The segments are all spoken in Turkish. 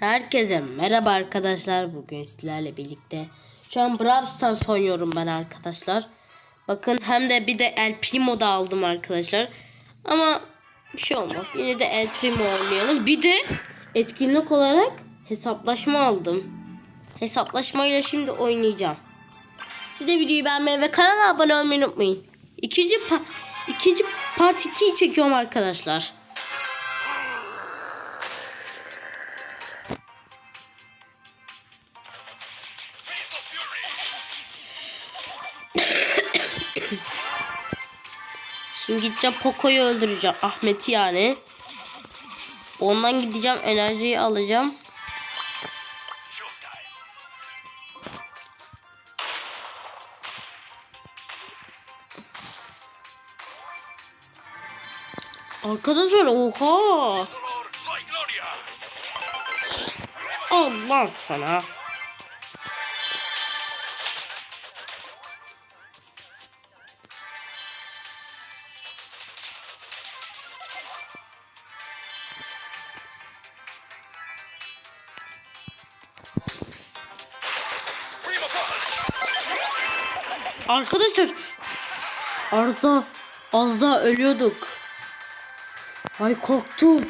Herkese merhaba arkadaşlar. Bugün sizlerle birlikte şu an Brawl Stars oynuyorum ben arkadaşlar. Bakın hem de bir de El Primo da aldım arkadaşlar. Ama bir şey olmaz. Yine de El Primo oynayalım. Bir de etkinlik olarak hesaplaşma aldım. Hesaplaşmayla şimdi oynayacağım. Siz de videoyu beğenmeyi ve kanala abone olmayı unutmayın. İkinci pa ikinci part 2'yi çekiyorum arkadaşlar. Şimdi gideceğim Poco'yu öldüreceğim. Ahmet'i yani. Ondan gideceğim enerjiyi alacağım. Arkadaşlar oha. Allah sana. Arkadaşlar az da az da ölüyorduk. Ay korktum.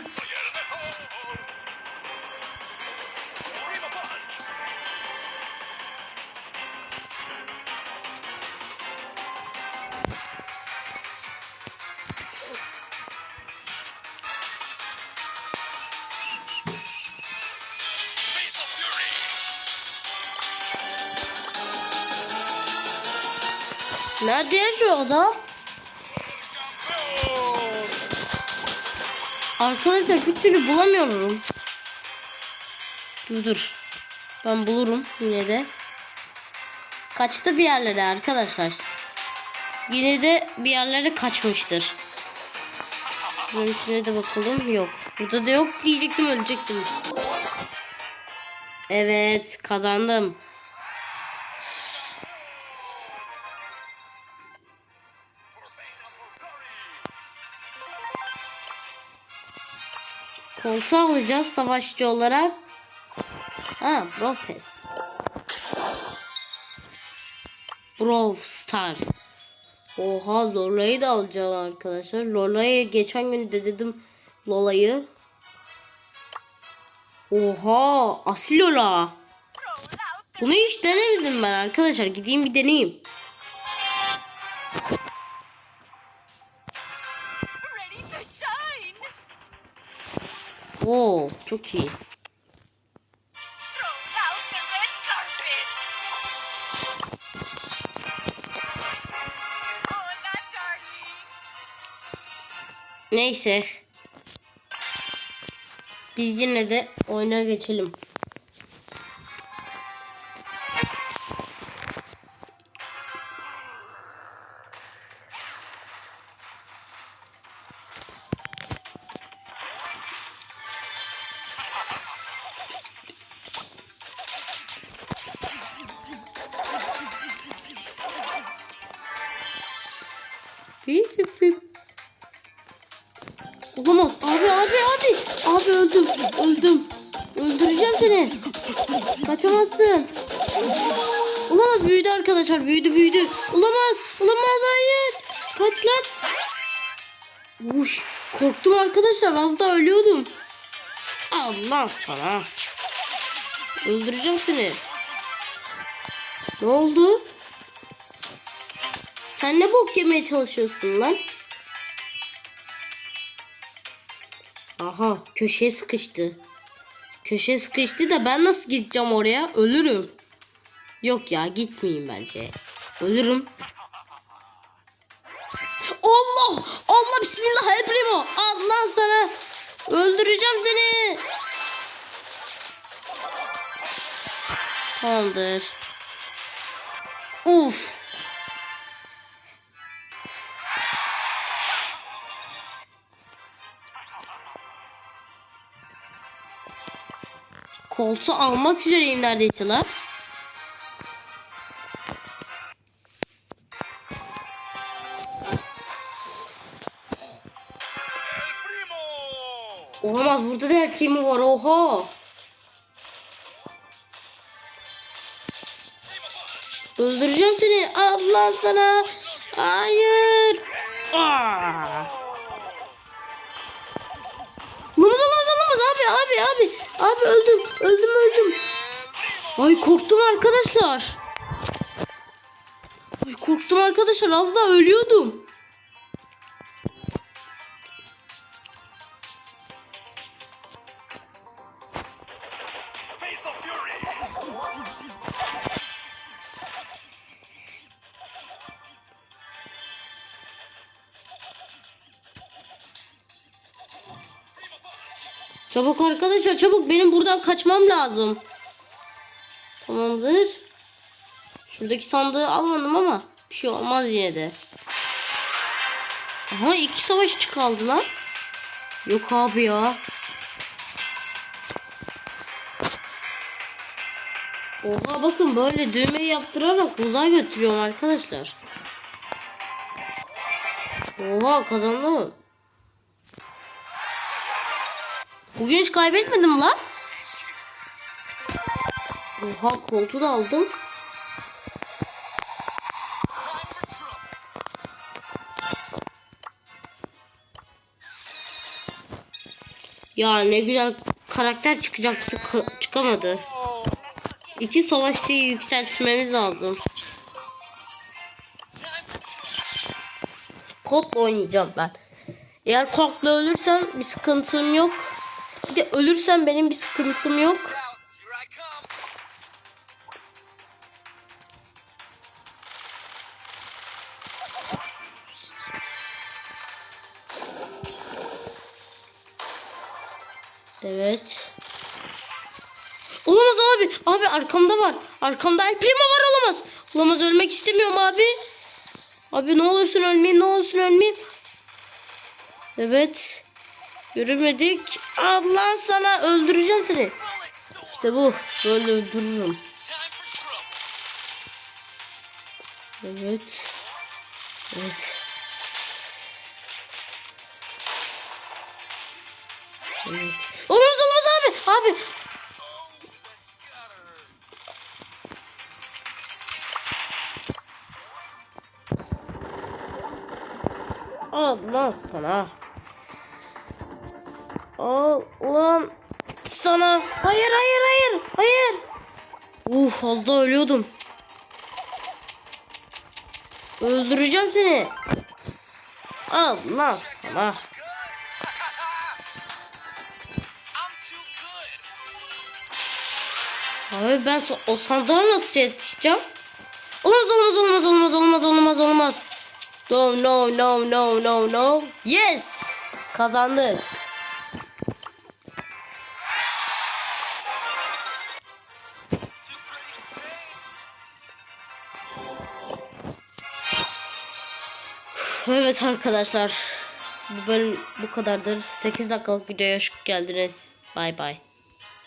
Nerede yaşıyor adam? Arkadaşlar bir türlü bulamıyorum. Dur dur. Ben bulurum yine de. Kaçtı bir yerlere arkadaşlar. Yine de bir yerlere kaçmıştır. Görüntüne de bakalım. Yok. Burada da yok diyecektim ölecektim. Evet kazandım. Koltuğu alacağız savaşçı olarak. Ha, Brofes. Brawl Stars. Oha Lola'yı da alacağım arkadaşlar. Lola'yı geçen gün de dedim Lola'yı. Oha asil Lola. Bunu hiç denemedim ben arkadaşlar. Gideyim bir deneyeyim. Oo çok iyi. Neyse. Biz yine de oyuna geçelim. Abi. Öldüm. Öldüm. Öldüreceğim seni. Kaçamazsın. Olamaz büyüdü arkadaşlar. Büyüdü büyüdü. Olamaz. Olamaz hayır. Kaç lan. Uş. Korktum arkadaşlar. Az daha ölüyordum. Allah sana. Öldüreceğim seni. Ne oldu? Sen ne bok yemeye çalışıyorsun lan? Aha köşeye sıkıştı. Köşeye sıkıştı da ben nasıl gideceğim oraya? Ölürüm. Yok ya gitmeyeyim bence. Ölürüm. Allah! Allah bismillah el primo. Allah sana. Öldüreceğim seni. Tamamdır. Uf. Koltuğu almak üzereyim neredeyse lan. Olamaz burada da her şey var oha. Öldüreceğim seni. Allah sana. Hayır. Aa. Abi abi abi. Abi öldüm öldüm öldüm. Ay korktum arkadaşlar. Ay korktum arkadaşlar az daha ölüyordum. Çabuk arkadaşlar çabuk benim buradan kaçmam lazım. Tamamdır. Şuradaki sandığı almadım ama bir şey olmaz yine de. Aha iki savaşçı kaldılar. Yok abi ya. Oha bakın böyle düğmeyi yaptırarak uzağa götürüyorum arkadaşlar. Oha kazandım. Bugün hiç kaybetmedim lan. Oha koltuğu da aldım. Ya ne güzel karakter çıkacaktı çıkamadı. İki savaşçıyı yükseltmemiz lazım. Kodla oynayacağım ben. Eğer kodla ölürsem bir sıkıntım yok. Bir de ölürsem benim bir sıkıntım yok. Evet. Olamaz abi. Abi arkamda var. Arkamda El Primo var olamaz. Olamaz ölmek istemiyorum abi. Abi ne olursun ölmeyeyim ne olursun ölmeyeyim. Evet. Yürümedik. Allah sana öldüreceğim seni. İşte bu. Böyle öldürürüm. Evet. Evet. Evet. Olmaz olmaz abi. Abi. Allah sana. Allah sana. Hayır hayır hayır. Hayır. Uf az daha ölüyordum. Öldüreceğim seni. Allah sana. Abi ben o sandığa nasıl yetişeceğim? Olmaz olmaz olmaz olmaz olmaz olmaz olmaz. No no no no no no. Yes. Kazandık. Evet arkadaşlar. Bu bölüm bu kadardır. 8 dakikalık videoya hoş geldiniz. Bay bay.